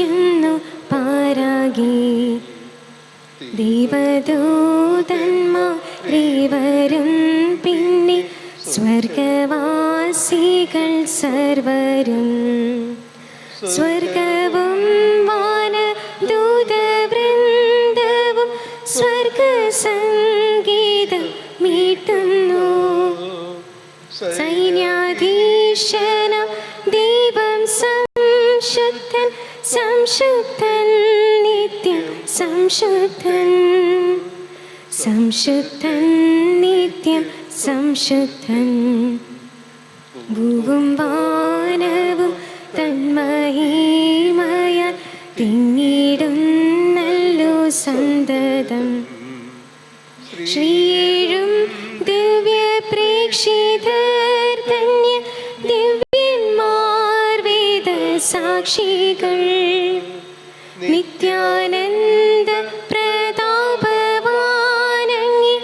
വിളിക്കുന്നു പാരാകെ ദേവദൂതന്മാരേവരും പിന്നെ സ്വർഗവാസികൾ സർവരും. സ്വർഗവും വാന ദൂതവൃന്ദവും സ്വർഗസംഗീതം മീട്ടുന്നു. സൈന്യാധീശനം സ സംശുദ്ധൻ സംശുദ്ധൻ നിത്യം സംശുദ്ധൻ. സംശുദ്ധൻ നിത്യം സംശുദ്ധൻ. ഭൂവും വാനവും തന്മഹിമയ തിങ്ങിടും നല്ലു സന്തതം. ശ്രീഴും സാക്ഷികൾ. നിത്യാനന്ദ പ്രതാപവാനങ്ങി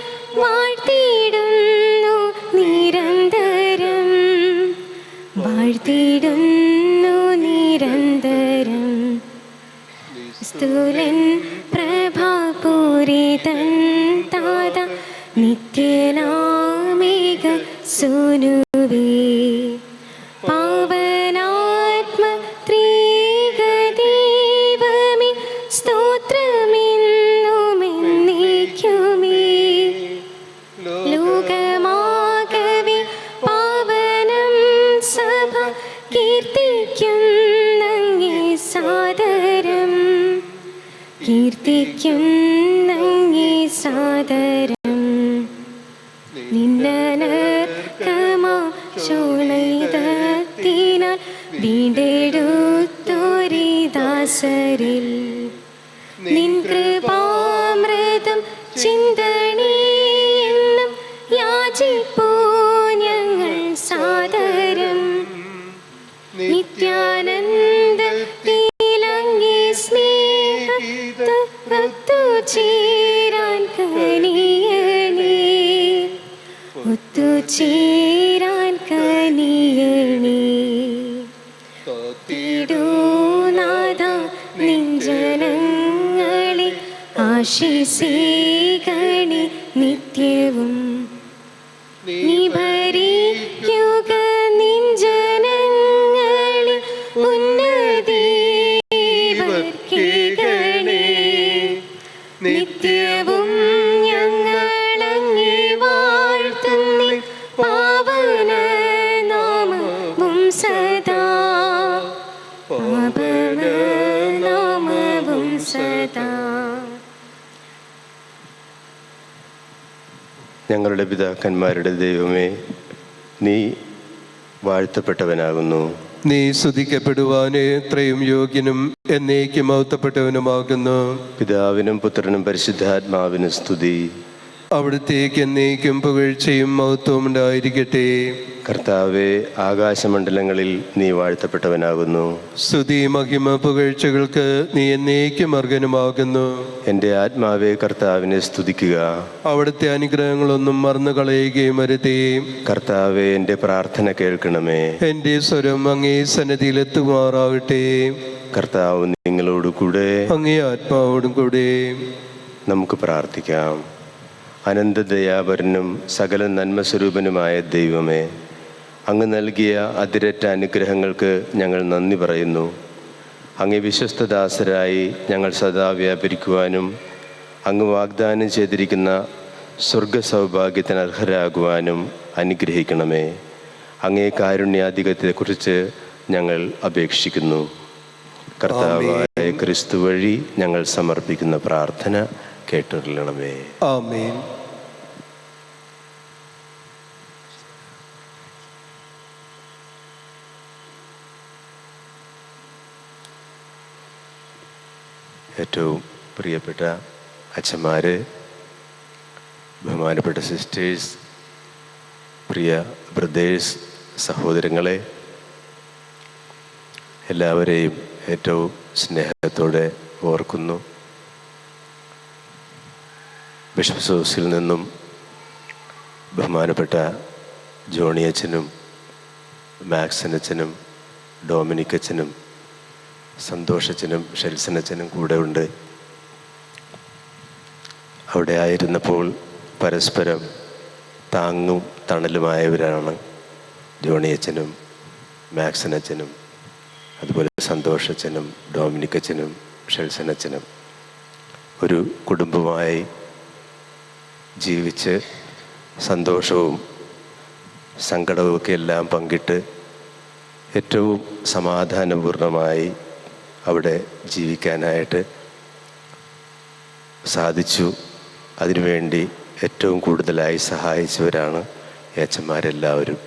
വാഴ്ത്തിയിടുന്നു നിരന്തരം. വാഴ്ത്തിയിടുന്നു നിരന്തരം. സ്ഥൂലൻ പ്രഭാപൂരിതൻ താത നിത്യനാമിക സുനുവേ നങ്ങേ സാദരം നിന്നനർക്കമാ ശോണൈതത്തിനാൽ 꽃도 지 സദാ സദാ. ഞങ്ങളുടെ പിതാക്കന്മാരുടെ ദൈവമേ നീ വാഴ്ത്തപ്പെട്ടവനാകുന്നു. നീ സ്തുതിക്കപ്പെടുവാൻ എത്രയും യോഗ്യനും എന്നേക്കും മൗത്തപ്പെട്ടവനുമാകുന്നു പിതാവിനും പുത്രനും പരിശുദ്ധാത്മാവിനും സ്തുതി. അവിടുത്തേക്ക് എന്നേക്കും പുകഴ്ചയും മഹത്വം ഉണ്ടായിരിക്കട്ടെ. കർത്താവെ ആകാശമണ്ഡലങ്ങളിൽ നീ വാഴ്ത്തപ്പെട്ടവനാകുന്നു. സ്തുതി മഹിമ പുകഴ്ചകൾക്ക് നീ എന്നേക്കും അർഹനുമാകുന്നു. എന്റെ ആത്മാവെ കർത്താവിനെ സ്തുതിക്കുക. അവിടുത്തെ അനുഗ്രഹങ്ങളൊന്നും മറന്നു കളയുകയും അരുതേ കർത്താവെ എന്റെ പ്രാർത്ഥന കേൾക്കണമേ. എന്റെ സ്വരം അങ്ങേ സന്നദ്ധിയിലെത്തുമാറാകട്ടെ കർത്താവ് നിങ്ങളോട് കൂടെ അങ്ങേ ആത്മാവോടും കൂടെ. നമുക്ക് പ്രാർത്ഥിക്കാം. അനന്തദയാപരനും സകല നന്മസ്വരൂപനുമായ ദൈവമേ അങ്ങ് നൽകിയ അതിരറ്റ അനുഗ്രഹങ്ങൾക്ക് ഞങ്ങൾ നന്ദി പറയുന്നു. അങ്ങ് വിശ്വസ്തദാസരായി ഞങ്ങൾ സദാ വ്യാപരിക്കുവാനും അങ്ങ് വാഗ്ദാനം ചെയ്തിരിക്കുന്ന സ്വർഗ സൗഭാഗ്യത്തിന് അർഹരാകുവാനും അനുഗ്രഹിക്കണമേ. അങ്ങേ കാരുണ്യാധികത്തെക്കുറിച്ച് ഞങ്ങൾ അപേക്ഷിക്കുന്നു. കർത്താവായ ക്രിസ്തു വഴി ഞങ്ങൾ സമർപ്പിക്കുന്ന പ്രാർത്ഥന കേട്ടറിയണമേ. ആമേൻ. ഏറ്റവും പ്രിയപ്പെട്ട അച്ഛന്മാർ ബഹുമാനപ്പെട്ട സിസ്റ്റേഴ്സ് പ്രിയ ബ്രദേഴ്സ് സഹോദരങ്ങളെ എല്ലാവരെയും ഏറ്റവും സ്നേഹത്തോടെ ഓർക്കുന്നു. ബിഷപ്പ് സോസിൽ നിന്നും ബഹുമാനപ്പെട്ട ജോണി അച്ഛനും മാക്സൻ അച്ഛനും ഡൊമിനിക് അച്ഛനും സന്തോഷച്ചനും ഷെൽസനച്ചനും കൂടെ ഉണ്ട് അവിടെ ആയിരുന്നപ്പോൾ പരസ്പരം താങ്ങും തണലുമായവരാണ് ജോണിയച്ചനും മാക്സനച്ചനും അതുപോലെ സന്തോഷച്ചനും ഡോമിനിക്കച്ചനും ഷെൽസനച്ചനും. ഒരു കുടുംബമായി ജീവിച്ച് സന്തോഷവും സങ്കടവുമൊക്കെ എല്ലാം പങ്കിട്ട് ഏറ്റവും സമാധാനപൂർണമായി അവിടെ ജീവിക്കാനായിട്ട് സാധിച്ചു. അതിനുവേണ്ടി ഏറ്റവും കൂടുതലായി സഹായിച്ചവരാണ് ഏച്ചന്മാരെല്ലാവരും